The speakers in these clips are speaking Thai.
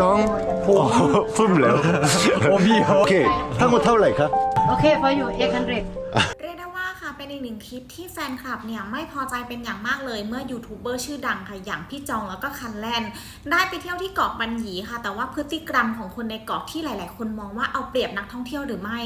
ต้องโอ้พุ่มแล้วโอ้พี่โอเค ทั้งหมดเท่าไหร่ครับ Okay, for you, 800. เป็นอีกหนึ่งคลิปที่แฟนคลับเนี่ยไม่พอใจเป็นอย่างมากเลยเมื่อยูทูบเบอร์ชื่อดังค่ะอย่างพี่จองแล้วก็คันแลนได้ไปเที่ยวที่เกาะปันหยีค่ะ แต่ว่าพฤติกรรมของคนในเกาะที่หลาย ๆ คนมองว่าเอาเปรียบนักท่องเที่ยวหรือไม่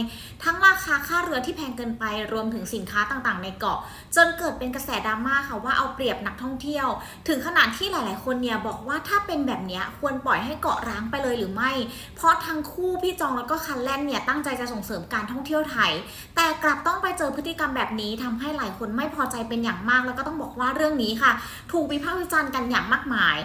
ทั้งราคาค่าเรือที่แพงเกินไปรวมถึงสินค้าต่าง ๆ ในเกาะ จนเกิดเป็นกระแสดราม่าค่ะว่าเอาเปรียบนักท่องเที่ยว ถึงขนาดที่หลาย ๆ คนเนี่ยบอกว่าถ้าเป็นแบบนี้ควรปล่อยให้เกาะร้างไปเลยหรือไม่ เพราะทั้งคู่พี่จองแล้วก็คันแลนเนี่ยตั้งใจจะส่งเสริมการท่องเที่ยวไทย แต่กลับต้องไปเจอพฤติกรรมแบบนี้ทำให้หลายคนไม่พอใจเป็นอย่างมาก แล้วก็ต้องบอกว่าเรื่องนี้ค่ะ ถูกวิพากษ์วิจารณ์กันอย่างมากมาย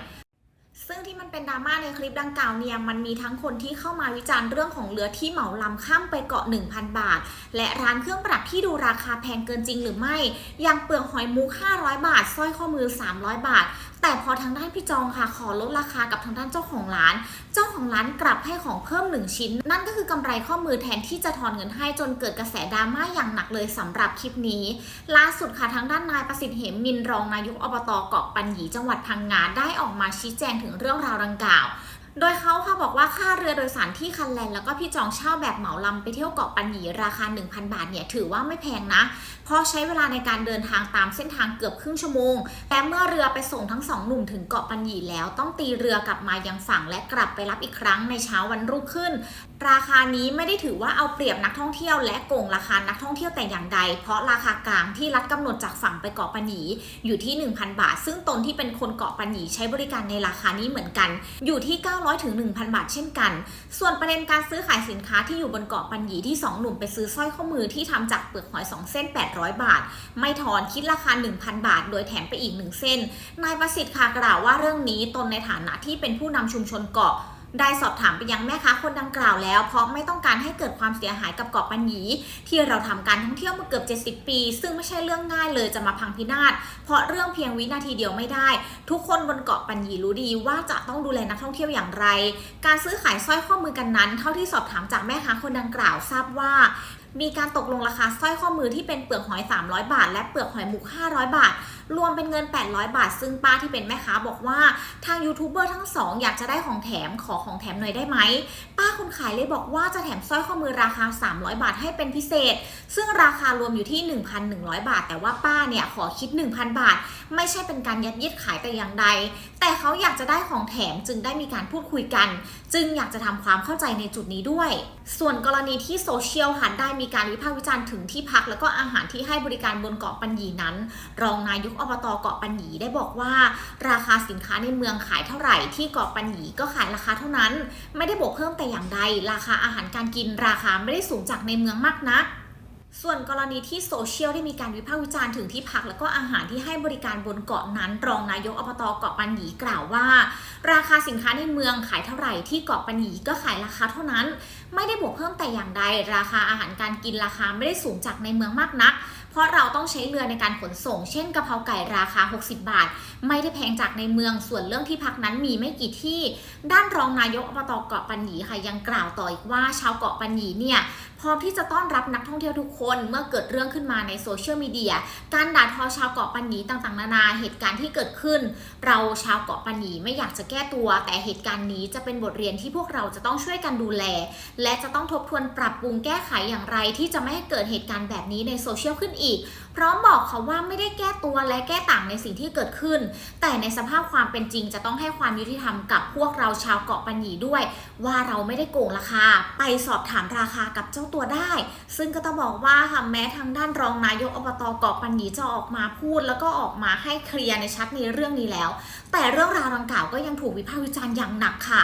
ซึ่งที่มันเป็นดราม่าในคลิปดังกล่าวเนี่ยมันมีทั้งคนที่เข้ามาวิจารณ์เรื่องของเรือที่เหมาลำข้ามไปเกาะ 1,000 บาท และร้านเครื่องประดับที่ดูราคาแพงเกินจริงหรือไม่ อย่างเปลือกหอยมุก 500 บาทสร้อยข้อมือ 300 บาท แต่พอทางด้านพี่จองค่ะ ขอลดราคากับทางด้านเจ้าของร้าน เจ้าของร้านกลับให้ของเพิ่ม 1 ชิ้น นั่นก็คือกำไรข้อมือแทนที่จะทอนเงินให้จนเกิดกระแสดราม่าอย่างหนักเลยสำหรับคลิปนี้ ล่าสุดค่ะทางด้านนายประสิทธิ์เหมมินรองนายกอบตเกาะปัญญีจังหวัดพังงาได้ออกมาชี้แจงถึงเรื่องราวดังกล่าว โดยเขาค่ะบอกว่าค่าเรือโดยสารที่คันแลนแล้วก็พี่จองเช่าแบบเหมาลำไปเที่ยวเกาะปัญญีราคา 1,000 บาทเนี่ยถือว่าไม่แพงนะ เพราะใช้เวลาในการเดินทางตามเส้นทางเกือบครึ่งชั่วโมง แต่เมื่อเรือไปส่งทั้งสองหนุ่มถึงเกาะปัญญีแล้วต้องตีเรือกลับมายังฝั่งและกลับไปรับอีกครั้งในเช้าวันรุ่งขึ้น ราคานี้ไม่ได้ถือว่าเอาเปรียบนักท่องเที่ยวและโกงราคานักท่องเที่ยวแต่อย่างใด เพราะราคากลางที่รัฐกำหนดจากฝั่งไปเกาะปัญญีอยู่ที่ 1,000 บาท ซึ่งตนที่เป็นคนเกาะปัญญีใช้บริการในราคานี้เหมือนกัน อยู่ที่900ถึง1,000 บาทเช่นกัน ส่วนประเด็นการซื้อขายสินค้าที่อยู่บนเกาะปัญญีที่สองหนุ่มไปซื้อสร้อยข้อมือที่ทำจากเปลือกหอย 2 เส้น 800 บาท ไม่ถอนคิดราคา 1,000 บาท โดยแถมไปอีก 1 เส้น นายประสิทธิ์ค่ะกล่าวว่าเรื่องนี้ตนในฐานะที่เป็นผู้นำชุมชนเกาะ ได้สอบถามไปยังแม่ค้าคนดังกล่าวแล้ว เพราะไม่ต้องการให้เกิดความเสียหายกับเกาะปัญญีที่เราทำการท่องเที่ยวมาเกือบ 70 ปี ซึ่งไม่ใช่เรื่องง่ายเลยจะมาพังพินาศเพราะเรื่องเพียงวินาทีเดียวไม่ได้ ทุกคนบนเกาะปัญญีรู้ดีว่าจะต้องดูแลนักท่องเที่ยวอย่างไร การซื้อขายสร้อยข้อมือกันนั้น เท่าที่สอบถามจากแม่ค้าคนดังกล่าวทราบว่า มีการตกลงราคาสร้อยข้อมือที่เป็นเปลือกหอย 300 บาท และเปลือกหอยหมุก 500 บาท รวมเป็นเงิน 800 บาท ซึ่งป้าที่เป็นแม่ค้าบอกว่าทางยูทูบเบอร์ทั้งสองอยากจะได้ของแถมขอของแถมหน่อยได้ไหม ป้าคนขายเลยบอกว่าจะแถมสร้อยข้อมือราคา 300 บาทให้เป็นพิเศษ ซึ่งราคารวมอยู่ที่ 1,100 บาท แต่ว่าป้าเนี่ยขอคิด 1,000 บาท ไม่ใช่เป็นการยัดเยียดขายแต่อย่างใด แต่เขาอยากจะได้ของแถมจึงได้มีการพูดคุยกัน จึงอยากจะทำความเข้าใจในจุดนี้ด้วย ส่วนกรณีที่โซเชียลค่ะได้มีการวิพากษ์วิจารณ์ถึงที่พัก แล้วก็อาหารที่ให้บริการบนเกาะปัญญีนั้น รองนายกอบตเกาะปัญญีได้บอกว่า ราคาสินค้าในเมืองขายเท่าไหร่ที่เกาะปัญญีก็ขายราคาเท่านั้น ไม่ได้บวกเพิ่มแต่อย่างใด ราคาอาหารการกินราคาไม่ได้สูงจากในเมืองมากนัก ส่วนกรณีที่โซเชียลได้มีการวิพากษ์วิจารณ์ถึงที่พัก และก็อาหารที่ให้บริการบนเกาะนั้น รองนายกอบตเกาะปันหยีกล่าวว่า ราคาสินค้าในเมืองขายเท่าไหร่ที่เกาะปันหยีก็ขายราคาเท่านั้น ไม่ได้บวกเพิ่มแต่อย่างใด ราคาอาหารการกินราคาไม่ได้สูงจากในเมืองมากนัก เพราะเราต้องใช้เรือในการขนส่ง เช่นกะเพราไก่ราคา 60 บาท ไม่ได้แพงจากในเมืองส่วนเรื่องที่พักนั้นมีไม่กี่ที่ ด้านรองนายกอบตเกาะปัญญีค่ะยังกล่าวต่ออีกว่าชาวเกาะปัญญีเนี่ยพร้อมที่จะต้อนรับนักท่องเที่ยวทุกคนเมื่อเกิดเรื่องขึ้นมาในโซเชียลมีเดียการด่าทอชาวเกาะปัญญีต่างๆ นานาเหตุการณ์ที่เกิดขึ้น เราชาวเกาะปัญญีไม่อยากจะแก้ตัว แต่เหตุการณ์นี้จะเป็นบทเรียนที่พวกเราจะต้องช่วยกันดูแล และจะต้องทบทวนปรับปรุงแก้ไขอย่างไรที่จะไม่ให้เกิดเหตุการณ์แบบนี้ในโซเชียลขึ้นอีก พร้อมบอกเขาว่าไม่ได้แก้ตัวและแก้ต่างในสิ่งที่เกิดขึ้น แต่ในสภาพความเป็นจริงจะต้องให้ความยุติธรรมกับพวกเราชาวเกาะปัญญีด้วย ว่าเราไม่ได้โกงราคา ไปสอบถามราคากับเจ้าตัวได้ ซึ่งก็ต้องบอกว่าค่ะแม้ทางด้านรองนายกอบตเกาะปัญญีจะออกมาพูด แล้วก็ออกมาให้เคลียร์ในชัดในเรื่องนี้แล้ว แต่เรื่องราวดังกล่าวก็ยังถูกวิพากษ์วิจารณ์อย่างหนักค่ะ